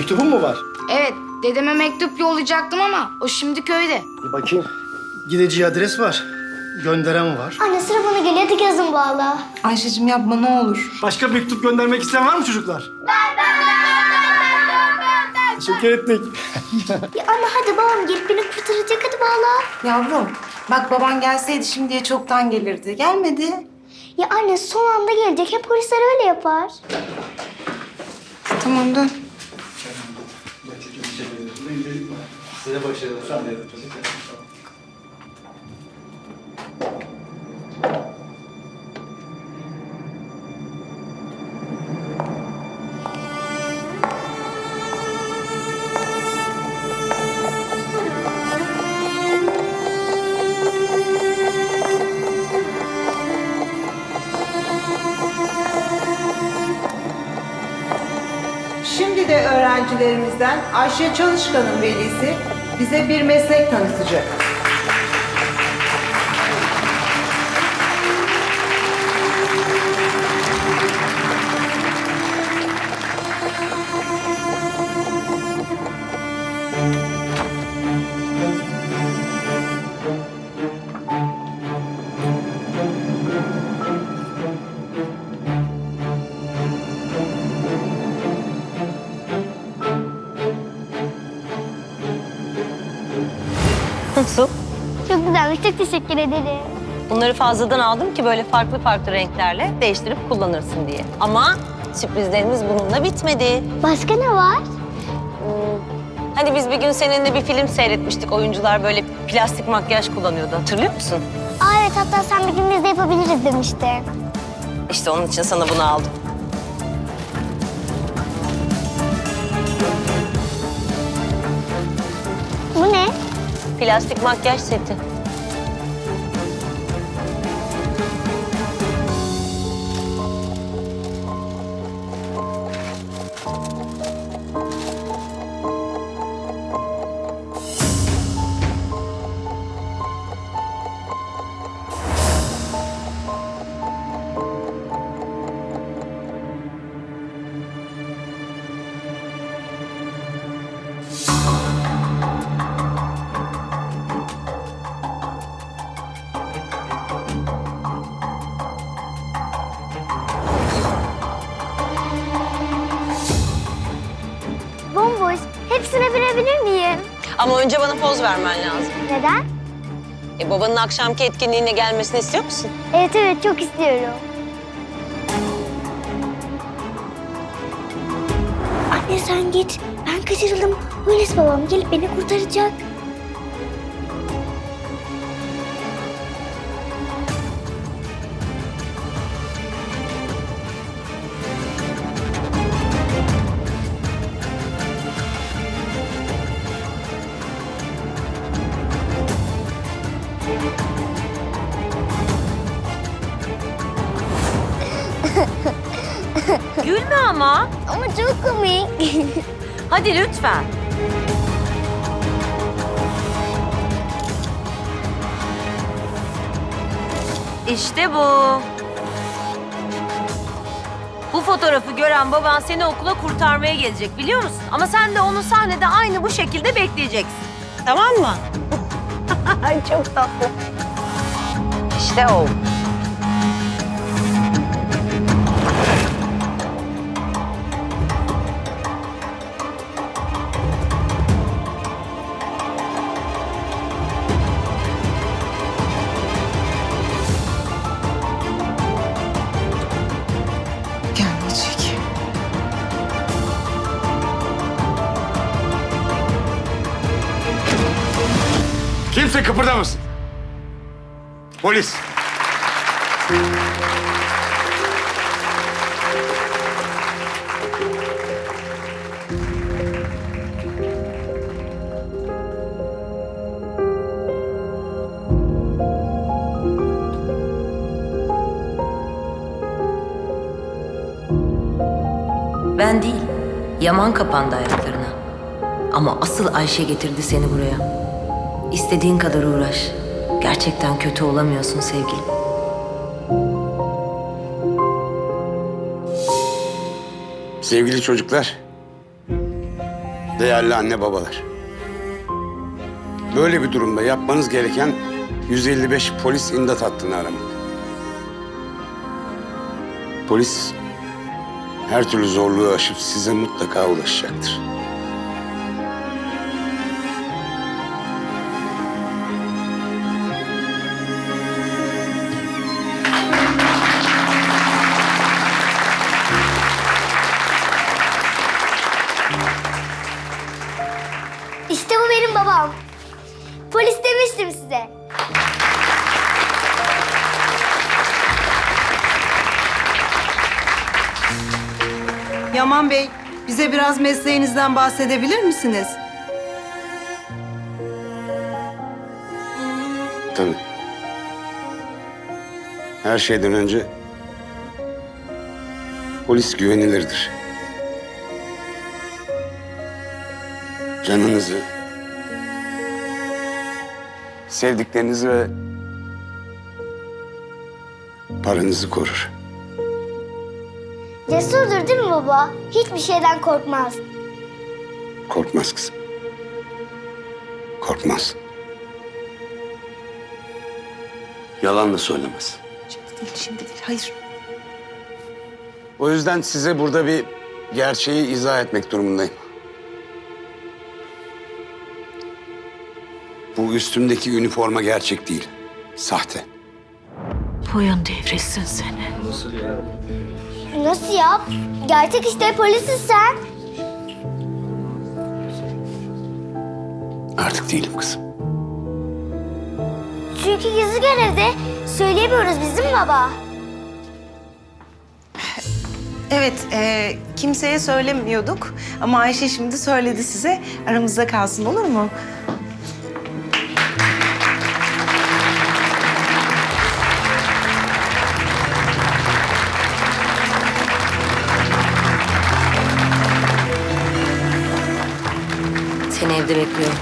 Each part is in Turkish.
Mektubun mu var? Evet, dedeme mektup yollayacaktım ama o şimdi köyde. Bir bakayım. Gideceği adres var. Gönderen var. Anne sıra bana geliyor hadi yazın bağla. Ayşe'cim yapma ne olur. Başka mektup göndermek isteyen var mı çocuklar? Teşekkür ettik. Ya anne hadi babam gelip beni kurtaracak hadi bağla. Yavrum bak baban gelseydi şimdiye çoktan gelirdi. Gelmedi. Ya anne son anda gelecek hep polisler öyle yapar. Tamam dön. Şimdi de öğrencilerimizden Ayşe Çalışkan'ın velisi bize bir meslek tanıtacak. Nasıl? Çok güzelmiş çok teşekkür ederim. Bunları fazladan aldım ki böyle farklı farklı renklerle değiştirip kullanırsın diye. Ama sürprizlerimiz bununla bitmedi. Başka ne var? Hani biz bir gün seninle bir film seyretmiştik. Oyuncular böyle plastik makyaj kullanıyordu. Hatırlıyor musun? Aa evet hatta sen bir gün biz de yapabiliriz demiştin. İşte onun için sana bunu aldım. Plastik makyaj seti. Ama önce bana poz vermen lazım. Neden? E, babanın akşamki etkinliğine gelmesini istiyor musun? Evet evet çok istiyorum. Anne sen git. Ben kaçırıldım. Polis babam gelip beni kurtaracak. Hadi lütfen. İşte bu. Bu fotoğrafı gören baban seni okula kurtarmaya gelecek biliyor musun? Ama sen de onu sahnede aynı bu şekilde bekleyeceksin. Tamam mı? Çok tatlı. İşte o. Kimse kıpırdamasın. Polis. Ben değil, Yaman kapandı ayaklarına. Ama asıl Ayşe getirdi seni buraya. İstediğin kadar uğraş. Gerçekten kötü olamıyorsun sevgilim. Sevgili çocuklar. Değerli anne babalar. Böyle bir durumda yapmanız gereken 155 polis imdat hattını aramak. Polis her türlü zorluğu aşıp size mutlaka ulaşacaktır. Bize biraz mesleğinizden bahsedebilir misiniz? Tabii. Her şeyden önce polis güvenilirdir. Canınızı, sevdiklerinizi ve paranızı korur. Cesurdur değil mi baba? Hiçbir şeyden korkmaz. Korkmaz kızım. Korkmaz. Yalan da söylemez. Değil, şimdi değil. Hayır. O yüzden size burada bir gerçeği izah etmek durumundayım. Bu üstümdeki üniforma gerçek değil. Sahte. Boyun devrilsin seni. Nasıl ya? Gerçek işte polisiz sen. Artık değilim kızım. Çünkü gizli görevde söyleyemiyoruz biz değil mi baba? Evet, e, kimseye söylemiyorduk ama Ayşe şimdi söyledi size. Aramızda kalsın olur mu? Bekliyorum.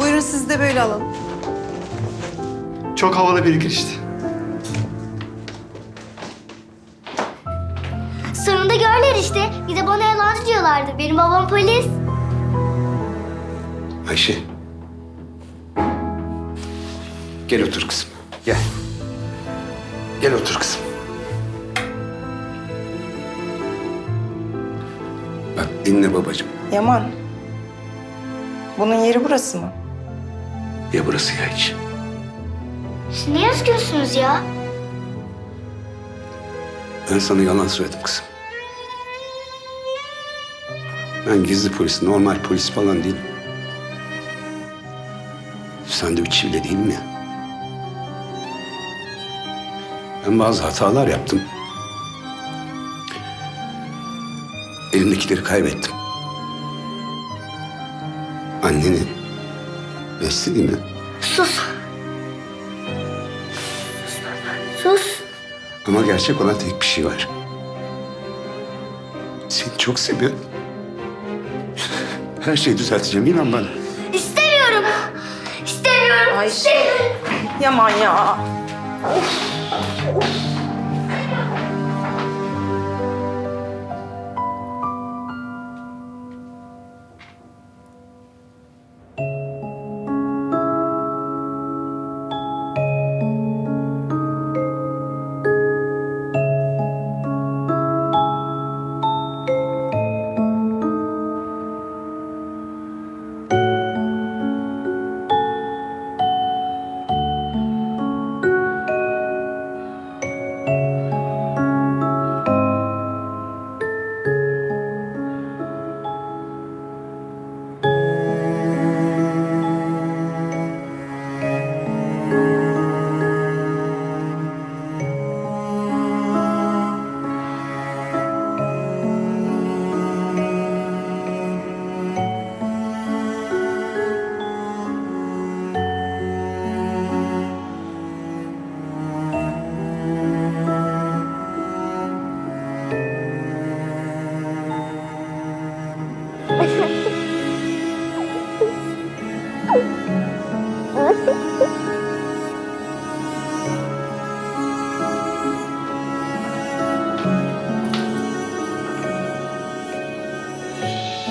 Buyurun siz de böyle alalım. Çok havalı bir girişti. Sonunda görler işte. Bir de bana yalancı diyorlardı. Benim babam polis. Ayşe. Gel otur kızım. Gel. Gel otur kızım. Bak dinle babacığım. Yaman. Bunun yeri burası mı? Ya burası ya hiç. Siz ne yazıyorsunuz ya? Ben sana yalan söyledim kızım. Ben gizli polis, normal polis falan değilim. Sandviççi bile değilim ya. Ben bazı hatalar yaptım. Elimdekileri kaybettim. Anneni, beslediğimi Sus. Sus. Ama gerçek olan tek bir şey var. Seni çok seviyorum. Her şeyi düzelteceğim inan bana. İstemiyorum. İstemiyorum. Ayşe. Yaman ya.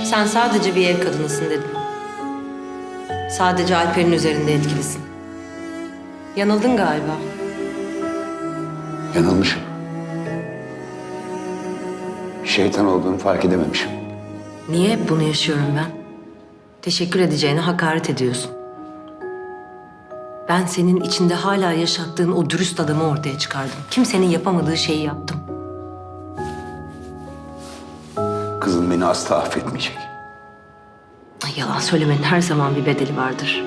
Sen sadece bir ev kadınısın dedim. Sadece Alper'in üzerinde etkilisin. Yanıldın galiba. Yanılmışım. Şeytan olduğunu fark edememişim. Niye hep bunu yaşıyorum ben? Teşekkür edeceğine hakaret ediyorsun. Ben senin içinde hala yaşattığın o dürüst adamı ortaya çıkardım. Kimsenin yapamadığı şeyi yaptım. Kızım beni asla affetmeyecek. Ay, Yalan söylemenin her zaman bir bedeli vardır.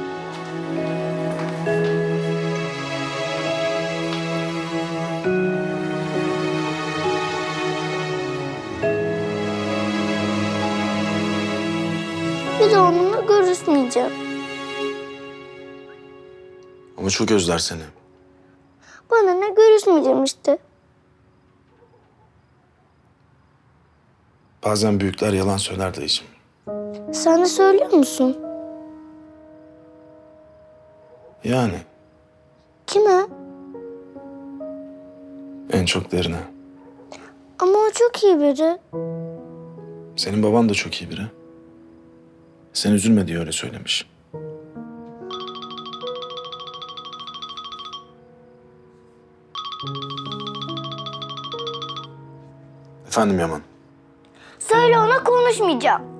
Bir de onunla görüşmeyeceğim. Ama çok özler seni. Bana ne görüşmeyeceğim işte. Bazen büyükler yalan söyler dayıcığım. Sen de söylüyor musun? Yani Kime? en çok derine. Ama o çok iyi biri. Senin baban da çok iyi biri. Sen üzülme diye öyle söylemiş. Efendim Yaman. Söyle ona konuşmayacağım.